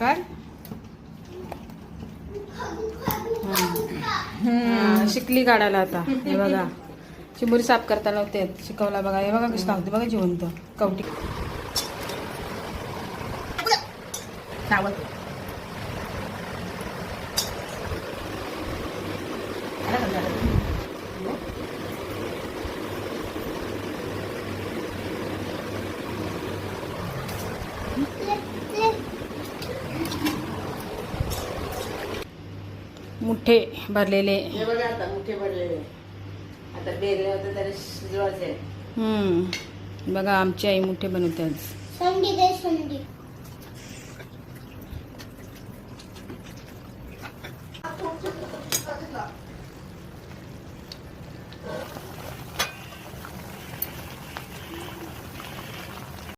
काय? शिकली काढायला आता. हे बघा. चिमुरी साफ करता होते. शिकवला बघा. हे बघा कसं लावते बघा जिवंत. कवटी. मुठे भरलेले. हे बघा आता मोठे भरलेले. आता बेरले होते तरी शिजवायचे हम्म. बघा आमची आई मुठे बनवते आज. संडी दे संडी